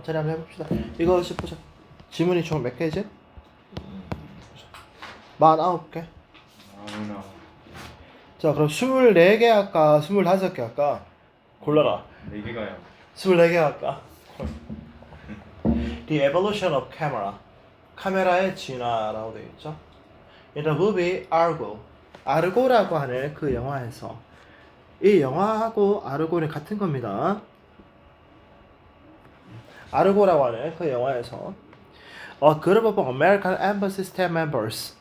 천천히 한번 해봅시다. 이거 보자. 지문이 총 몇 개지? 49개. 아무나 자, 그럼 24개 할까? 25개 할까? 골라라. 네 개가요. 24개 할까? The evolution of camera. 카메라의 진화라고 되어 있죠. In the movie Argo. 아르고라고 하는 그 영화에서 이 영화하고 아르고는 같은 겁니다. 아르고라고 하는 그 영화에서 A group of American Embassy staff members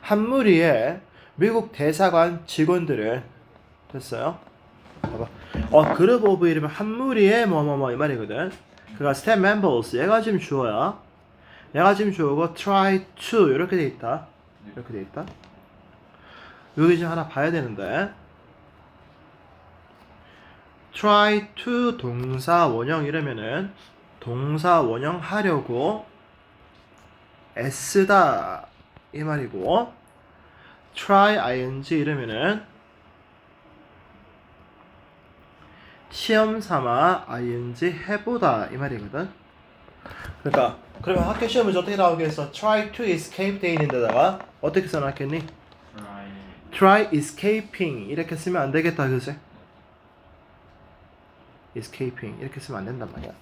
한 무리의 미국 대사관 직원들은 됐어요. 봐봐. 어 그룹 오브 이러면 한 무리의 뭐뭐뭐 이 말이거든. 그가 스텝 멤버스 얘가 지금 주어야. 얘가 지금 주어고 try to 이렇게 돼 있다. 이렇게 돼 있다. 여기 지금 하나 봐야 되는데. Try to 동사 원형 이러면은 동사 원형 하려고 애쓰다 이 말이고 try ing 이러면은 시험 삼아 ing 해보다 이 말이거든. 그러니까 그러면 학교 시험에서 어떻게 나오겠어? Try to escape 돼 있는 데다가 어떻게 써놨겠니? Try escaping 이렇게 쓰면 안 되겠다 그지? Escaping 이렇게 쓰면 안 된단 말이야.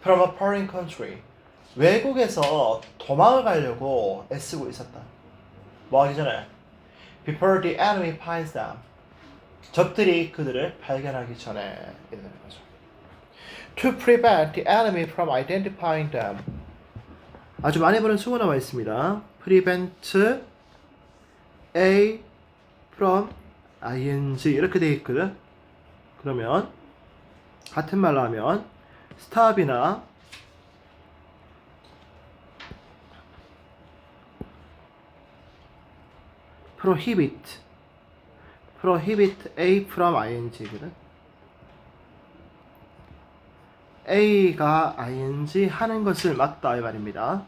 From a foreign country 외국에서 도망을 가려고 애쓰고 있었다. 뭐 하기 전에 Before the enemy finds them 적들이 그들을 발견하기 전에 이러는 거죠. To prevent the enemy from identifying them. 아주 많이 보는 수고 나와 있습니다. Prevent A from ing 이렇게 돼 있거든. 그러면 같은 말로 하면 stop이나 prohibit prohibit A from ing거든. A가 ing 하는 것을 막다 이 말입니다.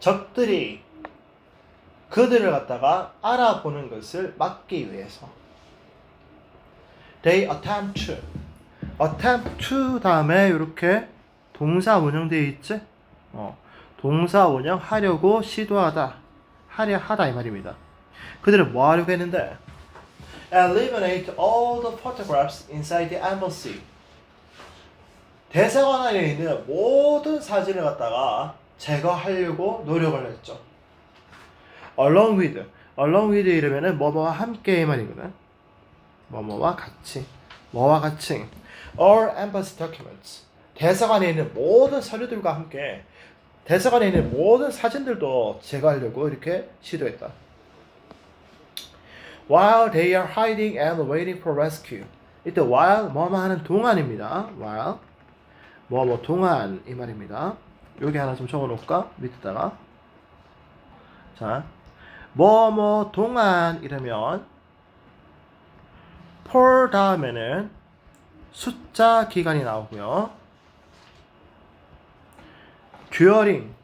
적들이 그들을 갖다가 알아보는 것을 막기 위해서 they attempt to attempt to 다음에 이렇게 동사 원형되어 있지? 어, 동사 원형 하려고 시도하다 하려 하다 이 말입니다. 그들은 뭐 하려고 했는데 eliminate all the photographs inside the embassy 대사관 안에 있는 모든 사진을 갖다가 제거하려고 노력을 했죠. Along with along with 이러면은 뭐뭐와 함께 이 말이거든. 뭐뭐와 같이 뭐와 같이 all embassy documents 대사관에 있는 모든 서류들과 함께 대사관에 있는 모든 사진들도 제거하려고 이렇게 시도했다. While they are hiding and waiting for rescue. 이때 while 뭐뭐 하는 동안입니다. while 뭐 뭐 동안 이 말입니다. 여기 하나 좀 적어놓을까? 밑에다가 자 뭐뭐 동안 이러면 for 다음에는 숫자 기간이 나오고요. during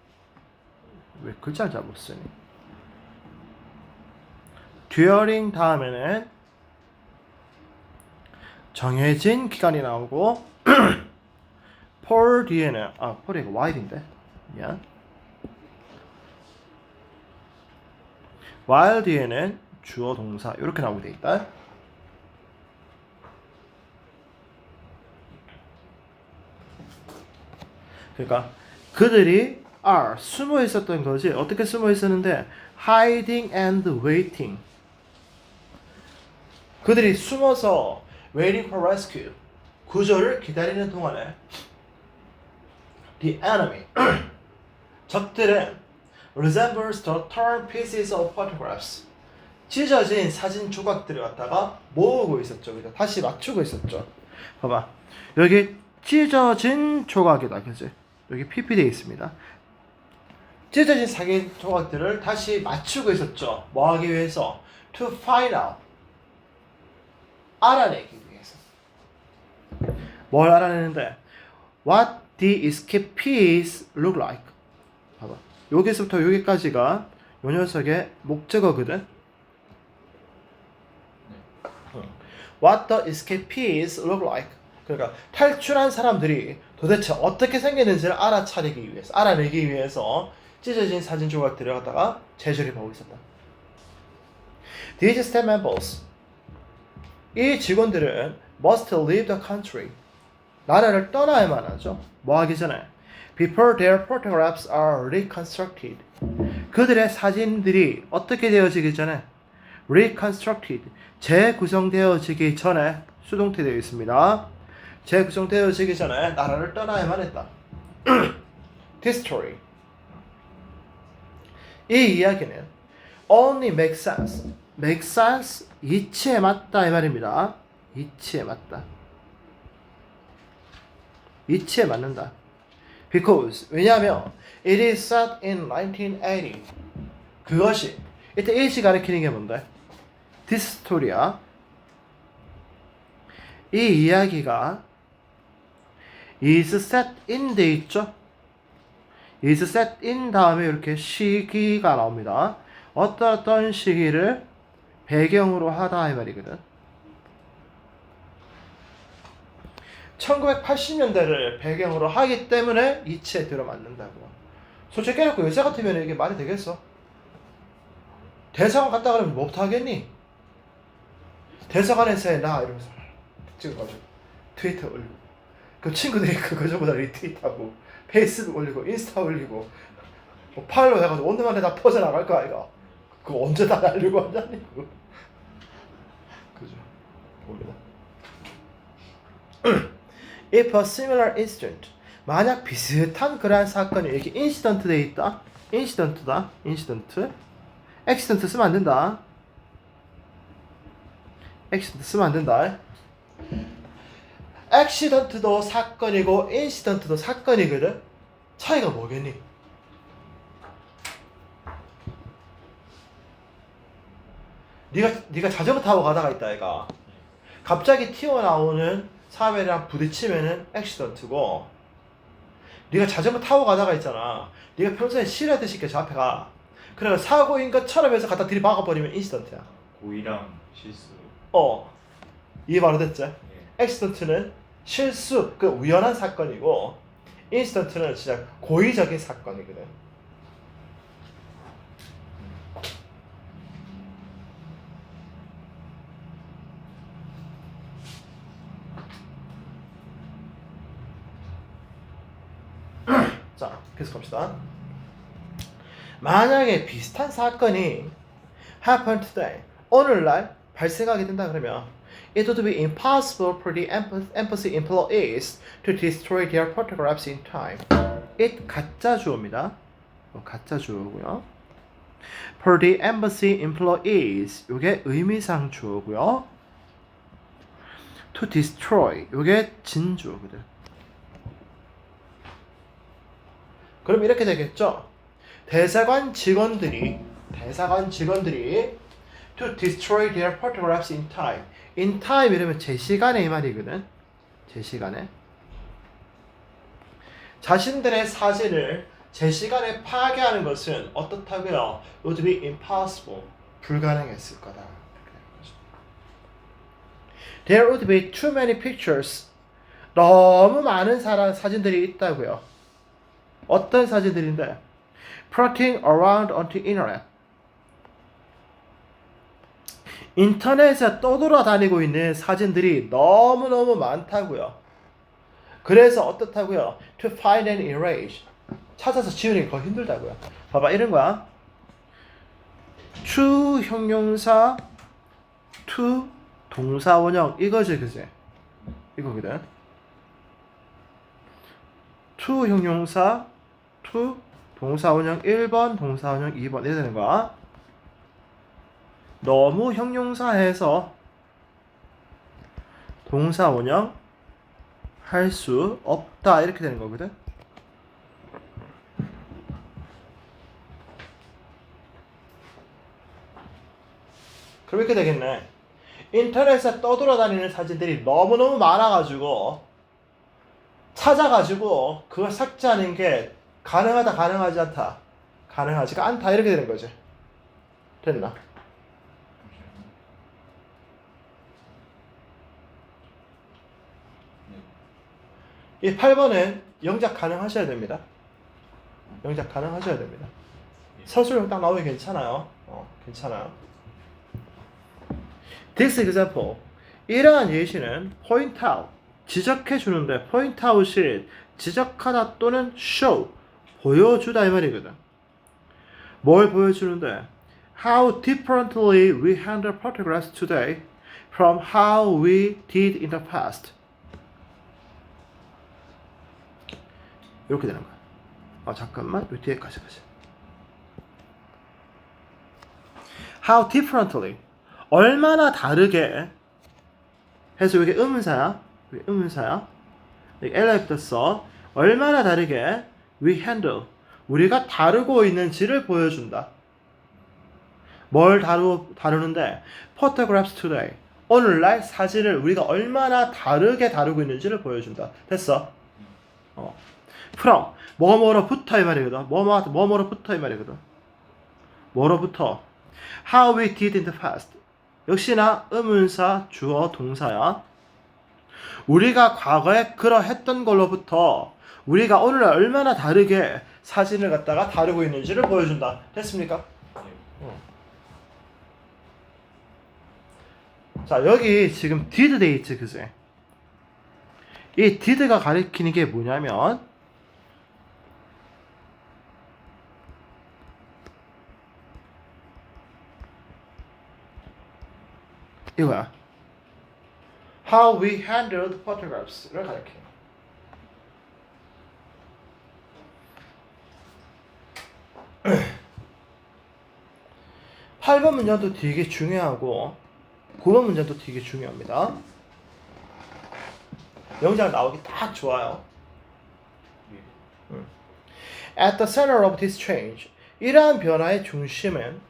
왜 글자를 잘 못 쓰니? during 다음에는 정해진 기간이 나오고 for 뒤에는 아 for이 이거 while인데 미안 while 뒤에는 주어 동사 이렇게 나오게 돼 있다. 그러니까 그들이 are 숨어 있었던 거지. 어떻게 숨어 있었는데 hiding and waiting. 그들이 숨어서 waiting for rescue. 구조를 기다리는 동안에 the enemy 적들은 resembles the torn pieces of photographs. 찢어진 사진 조각들을 갖다가 모으고 있었죠. 그죠? 다시 맞추고 있었죠. 봐봐. 여기 찢어진 조각이다. 그지? 여기 PP 되어 있습니다. 찢어진 사진 조각들을 다시 맞추고 있었죠. 뭐 하기 위해서? To find out. 알아내기 위해서. 뭘 알아내는데? What the escape piece look like? 여기서부터 여기까지가 요 녀석의 목적어거든. 응. What the escapees look like? 그러니까 탈출한 사람들이 도대체 어떻게 생겼는지를 알아차리기 위해서, 알아내기 위해서 찢어진 사진 조각들을 갖다가 재조립하고 있었다. These staff members, 이 직원들은 must leave the country. 나라를 떠나야만 하죠. 뭐 하기 전에 before their photographs are reconstructed. 그들의 사진들이 어떻게 되어지기 전에 reconstructed 재구성되어지기 전에 수동태 되어 있습니다. 재구성되어지기 전에 나라를 떠나야만 했다. This story 이 이야기는 only makes sense make sense 이치에 맞다 이 말입니다. 이치에 맞다. 이치에 맞는다. Because 왜냐하면 it is set in 1980. 그것이 이때 일시 가리키는 게 뭔데? Story야. 이 이야기가 is set in 돼 있죠? is set in 다음에 이렇게 시기가 나옵니다. 어떤 어떤 시기를 배경으로 하다 이 말이거든. 1980년대를 배경으로 하기 때문에 이치에 들어맞는다고. 솔직히 깨놓고 여자 같으면 이게 말이 되겠어? 대사관 갔다 그러면 뭐부터 하겠니? 대사관에서 해, 나 이러면서 찍어가지고 트위터 올리고 그 친구들이 그거 전부 다 리트윗하고 페이스북 올리고 인스타 올리고 뭐 팔로 해가지고 온데만에 다 퍼져나갈 거 아이가 그거 언제 다 날리고 하냐니 그거 그죠 모르다 If a similar incident 만약 비슷한 그러한 사건이 이렇게 인시던트 돼 있다 인시던트다 인시던트 액시던트 쓰면 안 된다. 액시던트 쓰면 안 된다. 액시던트도 사건이고 인시던트도 사건이거든. 차이가 뭐겠니? 네가 네가 자전거 타고 가다가 있다 애가. 갑자기 튀어나오는 사회랑 부딪히면은 액시던트고 네가 자전거 타고 가다가 있잖아 네가 평소에 싫어하듯이 이렇게 저 앞에 가 그래 사고인 것처럼 해서 갖다 들이박아버리면 인시던트야 고의랑 실수. 어 이해 바로 됐지? 예. 액시던트는 실수 그 우연한 사건이고 인시던트는 진짜 고의적인 사건이거든 자, 계속 갑시다. 만약에 비슷한 사건이 happen today, 오늘날 발생하게 된다 그러면 it would be impossible for the embassy employees to destroy their photographs in time. it 가짜 주어입니다. 어, 가짜 주어고요. For the embassy employees 이게 의미상 주어고요. To destroy 이게 진주어거든. 그럼 이렇게 되겠죠. 대사관 직원들이 대사관 직원들이 to destroy their photographs in time. in time 이러면 제 시간에 이 말이거든. 제 시간에. 자신들의 사진을 제 시간에 파괴하는 것은 어떻다고요? Would be impossible. 불가능했을 거다. There would be too many pictures. 너무 많은 사람 사진들이 있다고요. 어떤 사진들인데? Floating around on the internet. 인터넷에 떠돌아다니고 있는 사진들이 너무너무 많다고요. 그래서 어떻다고요? To find and erase. 찾아서 지우는 게더 힘들다고요. 봐봐 이런 거야. to 형용사 to 동사 원형 이거지 그지? 이거거든. to 형용사 to 동사 원형 1번 동사 원형 2번 이래 되는 거야. 너무 형용사해서 동사 원형 할수 없다 이렇게 되는 거거든. 그럼 이렇게 되겠네. 인터넷에 떠돌아다니는 사진들이 너무너무 많아가지고 찾아가지고 그걸 삭제하는 게 가능하다 가능하지 않다 가능하지가 않다 이렇게 되는 거지. 됐나? 이 8번은 영작 가능하셔야 됩니다. 영작 가능하셔야 됩니다. 서술형 딱 나오기 괜찮아요. 어, 괜찮아요. This example. 이러한 예시는 point out, 지적해 주는데 point out이 지적하다 또는 show, 보여주다 이 말이거든. 뭘 보여주는데 how differently we handle photographs today from how we did in the past. 이렇게 되는 거야. 아 잠깐만 요 뒤에까지 가자. How differently 얼마나 다르게 해서 이게 의문사야. 이게 의문사야. 여기 엘라부터 써 얼마나 다르게 we handle 우리가 다루고 있는지를 보여준다. 뭘 다루 다루는데 photographs today 오늘날 사진을 우리가 얼마나 다르게 다루고 있는지를 보여준다. 됐어? 어. from 뭐뭐로부터 이 말이거든. 뭐뭐 뭐뭐로부터 이 말이거든. 뭐로부터 how we did in the past 역시나 의문사 주어 동사야. 우리가 과거에 그러했던 걸로부터 우리가 오늘 얼마나 다르게 사진을 갖다가 다루고 있는지를 보여준다. 됐습니까? 네. 자 여기 지금 돼 있지 그지? 이 did가 가리키는 게 뭐냐면 이거야. How we handled photographs를 가리켜. 팔번 문장도 되게 중요하고 9번 문장도 되게 중요합니다. 영장 나오기 딱 좋아요. 네. At the center of this change, 이러한 변화의 중심은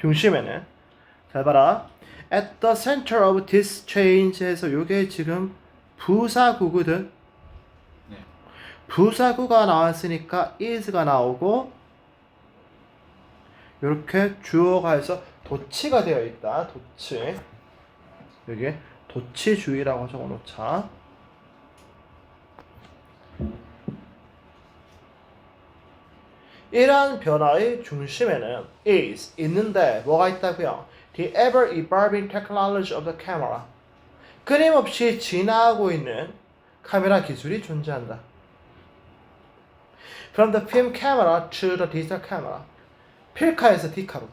중심에는 잘 봐라. At the center of this change에서 요게 지금 부사구거든. 네. 부사구가 나왔으니까 is가 나오고 이렇게 주어가 해서 도치가 되어 있다. 도치. 여기 도치주의라고 적어 놓자. 이러한 변화의 중심에는 is 있는데 뭐가 있다고요? The ever evolving technology of the camera. 끊임없이 진화하고 있는 카메라 기술이 존재한다. From the film camera to the digital camera. 필카에서 디카로.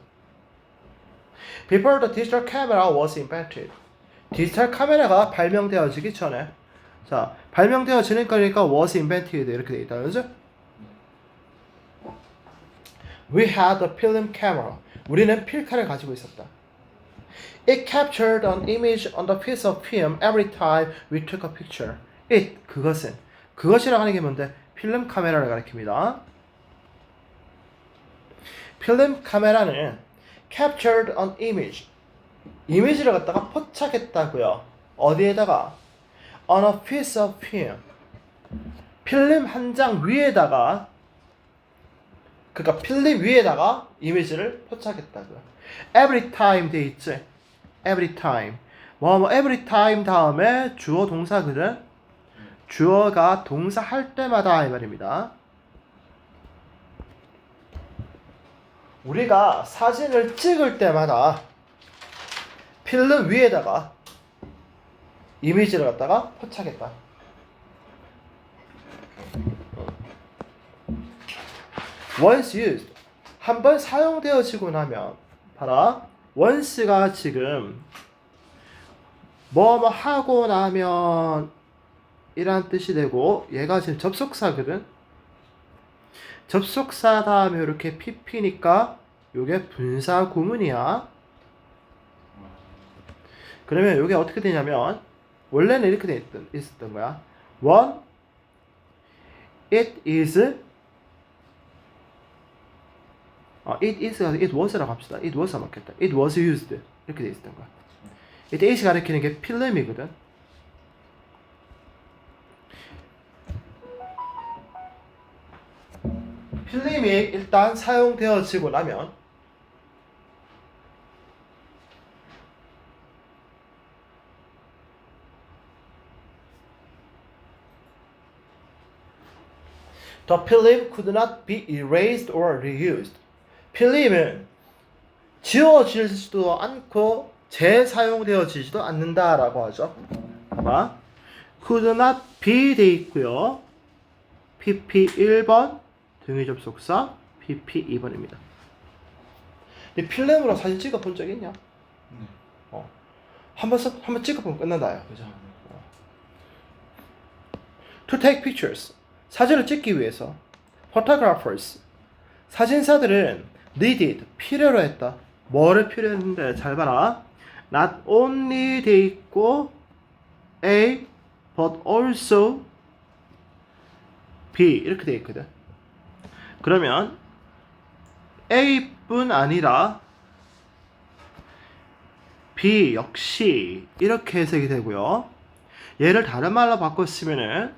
Before the digital camera was invented. 디지털 카메라가 발명되어지기 전에 자 발명되어지는 거니까 was invented 이렇게 돼 있다 그죠? We had a film camera. 우리는 필카를 가지고 있었다. It captured an image on the piece of film every time we took a picture. It 그것은 그것이라고 하는 게 뭔데? 필름 카메라를 가리킵니다. 필름 카메라는 captured an image 이미지를 갖다가 포착했다고요. 어디에다가 on a piece of film 필름 한 장 위에다가 그러니까 필름 위에다가 이미지를 포착했다고요. Every time 돼 있지. Every time. 뭐뭐 every time 다음에 주어 동사거든. 주어가 동사 할 때마다 이 말입니다. 우리가 사진을 찍을 때마다 필름 위에다가 이미지를 갖다가 포착했다. once used. 한 번 사용되어지고 나면 봐라. Once가 지금 뭐뭐 하고 나면 이란 뜻이 되고 얘가 지금 접속사거든 접속사 다음에 이렇게 pp니까 요게 분사 구문이야 그러면 요게 어떻게 되냐면 원래는 이렇게 돼 있던, 있었던 거야 one it is 아, it is, it was라고 합시다. it was 맞겠다. it was used. 이렇게 돼 있었던 거야. it is 가리키는 게 필름이거든. 필름이 일단 사용되어지고 나면 The film could not be erased or reused. 필름은 지워질지도 않고 재사용되어지지도 않는다라고 하죠. 아마 could not be 돼 있고요. PP 1번 등의 접속사 PP 2번입니다. 근데 필름으로 사진 찍어 본 적 있냐? 네. 한번 써- 한번 찍어보면 끝난다요. 그죠? To take pictures. 사진을 찍기 위해서 photographers. 사진사들은 needed 필요로 했다. 뭐를 필요했는데 잘 봐라. Not only 돼 있고 A but also B 이렇게 돼 있거든. 그러면 A뿐 아니라 B 역시 이렇게 해석이 되고요. 얘를 다른 말로 바꿨으면은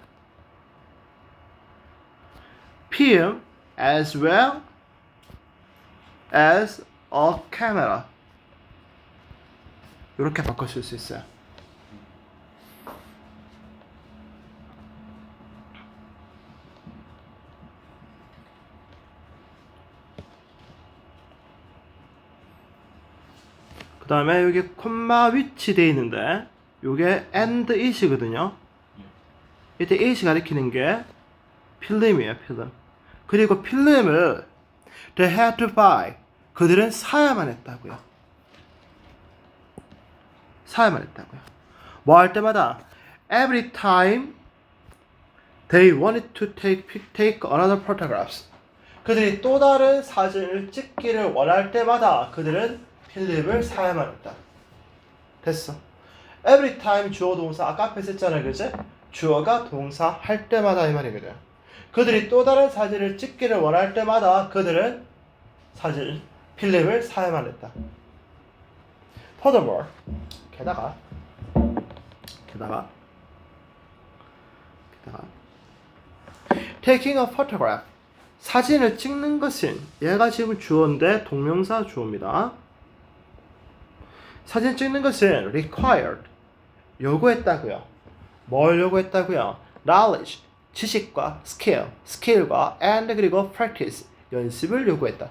film as well as a camera 이렇게 바꿔줄 수 있어요. 그 다음에 여기 콤마 위치돼 있는데 요게 and it이거든요. 이때 it이 가리키는 게 필름이에요, 필름. 그리고 필름을 they had to buy 그들은 사야만 했다고요. 사야만 했다고요. 뭐 할 때마다 every time they wanted to take take another photographs 그들이 또 다른 사진을 찍기를 원할 때마다 그들은 필름을 사야만 했다. 됐어. every time 주어 동사 아까 앞에 썼잖아요, 그지? 주어가 동사 할 때마다 이 말이거든. 그들이 또 다른 사진을 찍기를 원할 때마다 그들은 사진 필름을 사야만 했다. Furthermore, 게다가 게다가 게다가 taking a photograph 사진을 찍는 것은 얘가 지금 주어인데 동명사 주어입니다. 사진 찍는 것은 required 요구했다고요. 뭘 요구했다고요? knowledge 지식과 skill skill과 and 그리고 practice 연습을 요구했다.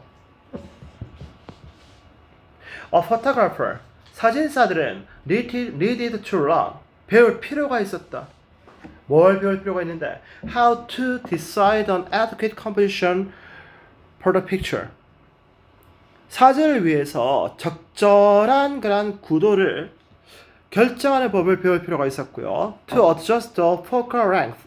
A photographer 사진사들은 needed, needed to learn 배울 필요가 있었다. 뭘 배울 필요가 있는데 how to decide on adequate composition for the picture 사진을 위해서 적절한 그런 구도를 결정하는 법을 배울 필요가 있었고요. To adjust the focal length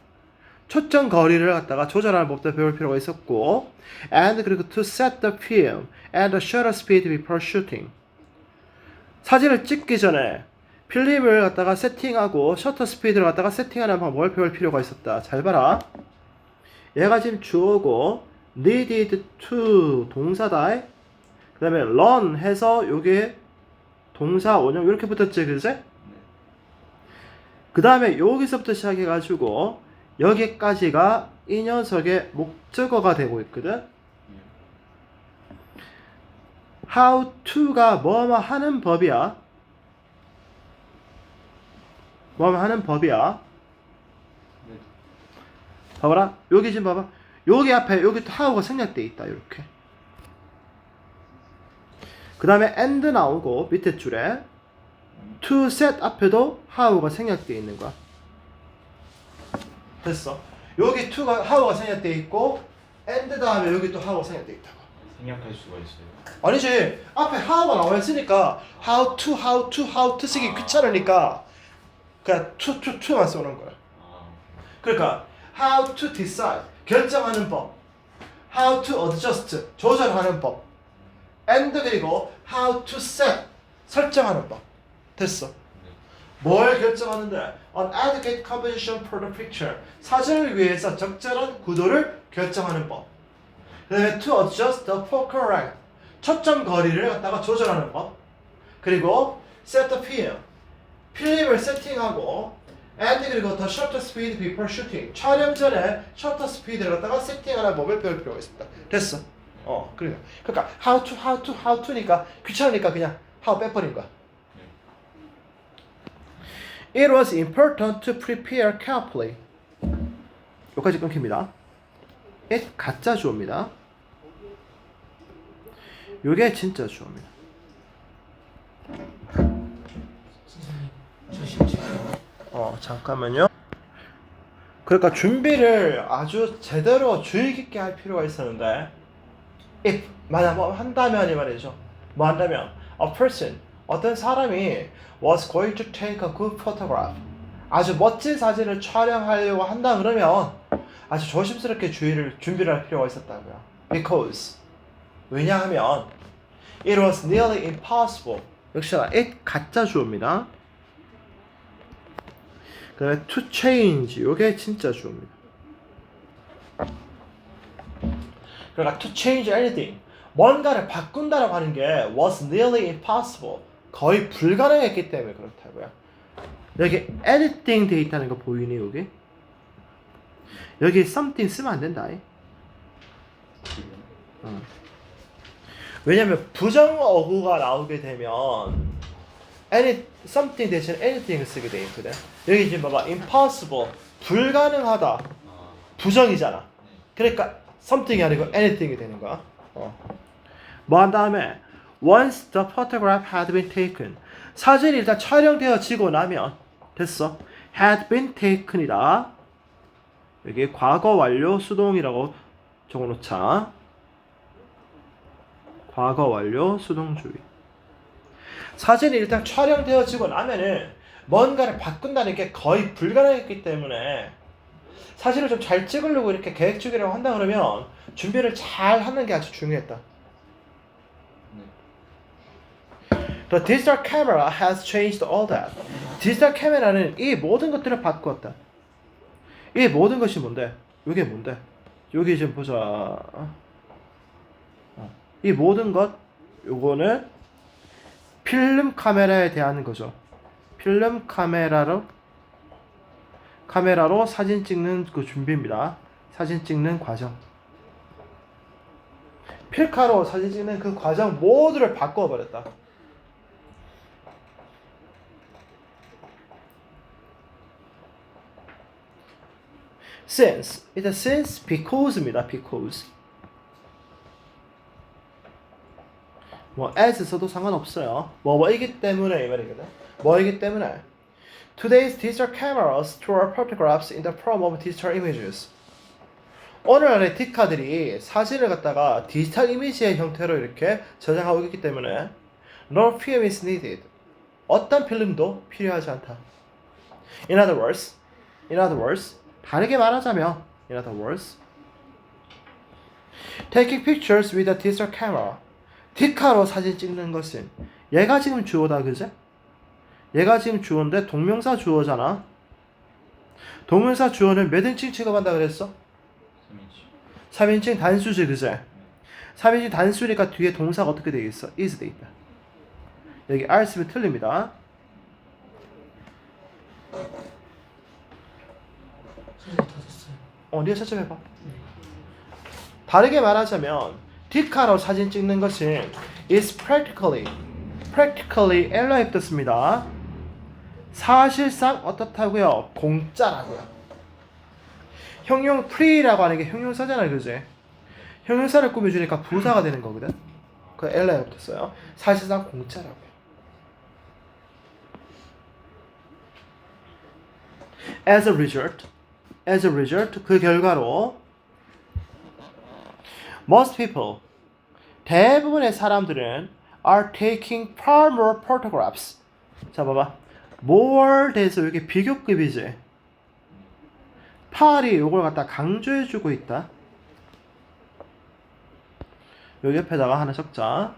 초점 거리를 갖다가 조절하는 법도 배울 필요가 있었고, and 그리고 to set the film and the shutter speed before shooting. 사진을 찍기 전에 필름을 갖다가 세팅하고 셔터 스피드를 갖다가 세팅하는 방법을 배울 필요가 있었다. 잘 봐라. 얘가 지금 주어고 needed to 동사다. 그 다음에 run 해서 요게 동사 원형 이렇게 붙었지 그지? 그 다음에 여기서부터 시작해가지고 여기까지가 이 녀석의 목적어가 되고 있거든. how to가 뭐뭐 하는 법이야. 뭐뭐 하는 법이야. 네. 봐봐라. 여기 지금 봐봐. 여기 앞에 여기 또 how가 생략돼 있다. 이렇게. 그 다음에 and 나오고 밑에 줄에 to set 앞에도 how가 생략돼 있는 거야. 됐어. 여기 to가 how가 생략돼 있고 and 다음에 여기 또 how가 생략돼 있다고. 생략할 수가 있어요. 아니지. 앞에 how가 나와 있으니까 how to how to how to 쓰기 귀찮으니까 그냥 to to to만 써놓은 거야. 아, 그러니까 how to decide 결정하는 법, how to adjust 조절하는 법, and 그리고 how to set 설정하는 법. 됐어. 네. 뭘 결정하는데? An adequate composition for the picture. 사진을 위해서 적절한 구도를 결정하는 법. 그다음에 to adjust the focal length. 초점 거리를 갖다가 조절하는 법. 그리고 set the film. 필름을 세팅하고 and 그리고 the shutter speed before shooting. 촬영 전에 셔터 스피드를 갖다가 세팅하는 법을 배울 필요가 있습니다. 됐어. 어, 그래요. 그러니까 how to how to how to니까 귀찮으니까 그냥 how 빼버린 거야. It was important to prepare carefully. 여기까지 끊깁니다. it 가짜 주어입니다. 요게 진짜 주어입니다. 어 잠깐만요. 그러니까 준비를 아주 제대로 주의 깊게 할 필요가 있었는데 if 만약 뭐 한다면 이 말이죠. 뭐 한다면 a person 어떤 사람이 was going to take a good photograph 아주 멋진 사진을 촬영하려고 한다 그러면 아주 조심스럽게 주의를 준비를 할 필요가 있었다고요. Because 왜냐하면 it was nearly impossible 역시나 it 가짜 주어입니다. 그다음에 to change 요게 진짜 주어입니다. 그러니까 to change anything 뭔가를 바꾼다라고 하는 게 was nearly impossible 거의 불가능했기 때문에 그렇다고요. 여기 anything 돼 있다는 거 보이니 여기? 여기 something 쓰면 안 된다. 이. 어. 왜냐면 부정 어구가 나오게 되면 any something 대신 anything을 쓰게 돼 있거든. 여기 지금 봐봐 impossible 불가능하다 아, 부정이잖아. 그러니까 something이 아니고 anything이 되는 거야. 어. 뭐 한 다음에 once the photograph had been taken 사진이 일단 촬영되어지고 나면 됐어. had been taken이다. 여기 과거 완료 수동이라고 적어놓자. 과거 완료 수동주의. 사진이 일단 촬영되어지고 나면은 뭔가를 바꾼다는 게 거의 불가능했기 때문에 사진을 좀 잘 찍으려고 이렇게 계획 중이라고 한다 그러면 준비를 잘 하는 게 아주 중요했다. The digital camera has changed all that. 디지털 카메라는 이 모든 것들을 바꾸었다. 이 모든 것이 뭔데? 이게 뭔데? 여기 좀 보자. 어. 이 모든 것, 요거는 필름 카메라에 대한 거죠. 필름 카메라로 카메라로 사진 찍는 그 준비입니다. 사진 찍는 과정. 필카로 사진 찍는 그 과정 모두를 바꿔 버렸다. since 일단 since because입니다. because 뭐 as 써도 상관없어요. 뭐 뭐이기 때문에 이 말이거든. 뭐이기 때문에 Today's digital cameras store photographs in the form of digital images. 오늘날의 디카들이 사진을 갖다가 디지털 이미지의 형태로 이렇게 저장하고 있기 때문에 no film is needed. 어떤 필름도 필요하지 않다. In other words, in other words, 다르게 말하자면, in other words, taking pictures with a digital camera. 디카로 사진 찍는 것은 얘가 지금 주어다, 그제? 얘가 지금 주어인데 동명사 주어잖아. 동명사 주어는 몇 인칭 취급한다 그랬어? 3인치 3인칭 단수지, 그제? 3인칭 단수니까 뒤에 동사가 어떻게 되겠어? is 돼 있다. 여기 are 쓰면 틀립니다. 어, 네가 채점 해봐. 다르게 말하자면 디카로 사진 찍는 것은 is practically practically 엘러에 뜻습니다. 사실상 어떻다고요? 공짜라고요. 형용 free라고 하는 게 형용사잖아요, 그지? 형용사를 꾸며주니까 부사가 되는 거거든. 그 엘러에 붙었어요. 사실상 공짜라고요. As a result, as a result 그 결과로 most people 대부분의 사람들은 are taking far more photographs 자 봐봐 more 돼서 이게 비교급이지 팔이 이걸 갖다 강조해주고 있다. 여기 옆에다가 하나 적자.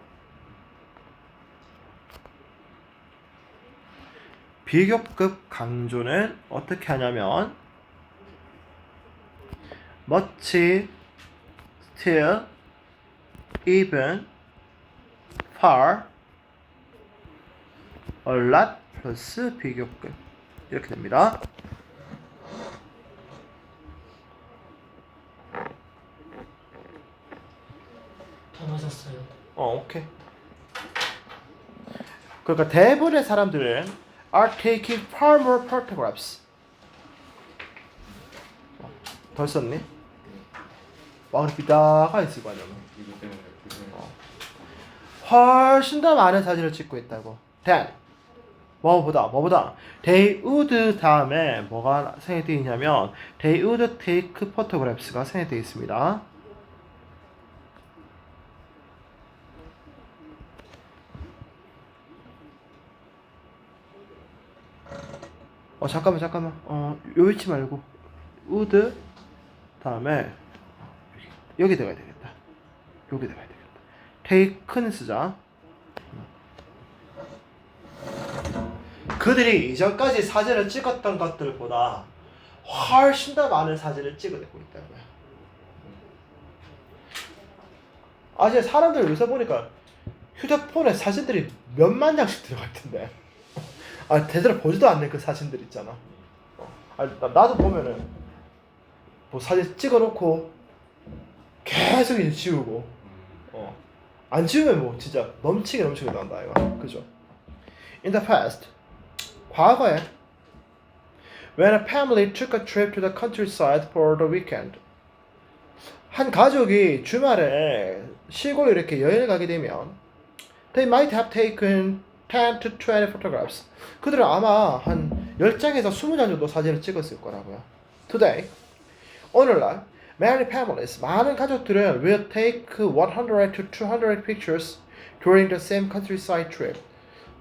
비교급 강조는 어떻게 하냐면 much, still, even, far, a lot 플러스 비교급 이렇게 됩니다. 다 맞았어요 어, 오케이. 그러니까 대부분의 사람들은 are taking far more photographs. 어, 덜 썼니? 왕을 비다가 있을 이거 때문에. 훨씬 더 많은 사진을 찍고 있다고. then 뭐보다 뭐보다 they would 다음에 뭐가 생략되어 있냐면 they would take photographs가 생략되어 있습니다. 어 잠깐만 잠깐만 어요 위치 말고 would 다음에 여기 들어가야 되겠다. 여기 들어가야 되겠다. take는 쓰자. 그들이 이전까지 사진을 찍었던 것들보다 훨씬 더 많은 사진을 찍어내고 있다고요. 아직 사람들 요새 보니까 휴대폰에 사진들이 몇만 장씩 들어가 있던데. 아 제대로 보지도 않는 그 사진들 있잖아. 어. 아 나, 나도 보면은 뭐 사진 찍어놓고 계속 이제 지우고 어. 안 지우면 뭐 진짜 넘치게 넘치게 나온다 이거 그죠? In the past 과거에 when a family took a trip to the countryside for the weekend 한 가족이 주말에 시골 이렇게 여행을 가게 되면 they might have taken 10 to 20 photographs 그들은 아마 한 10장에서 20장 정도 사진을 찍었을 거라고요 today 오늘날 many families 많은 가족들은 will take 100 to 200 pictures during the same countryside trip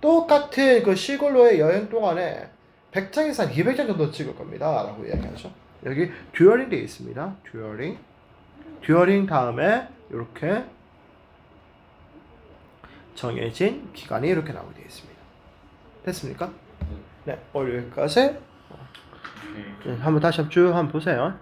똑같은 그 시골로의 여행 동안에 100장에서 한 200장 정도 찍을 겁니다 라고 이야기하죠. 여기 during 되어 있습니다. during during 다음에 이렇게 정해진 기간이 이렇게 나오게 되어 있습니다. 됐습니까? 네 오늘 여기까지. 오케이. 네, 한번 다시 쭉 한번 보세요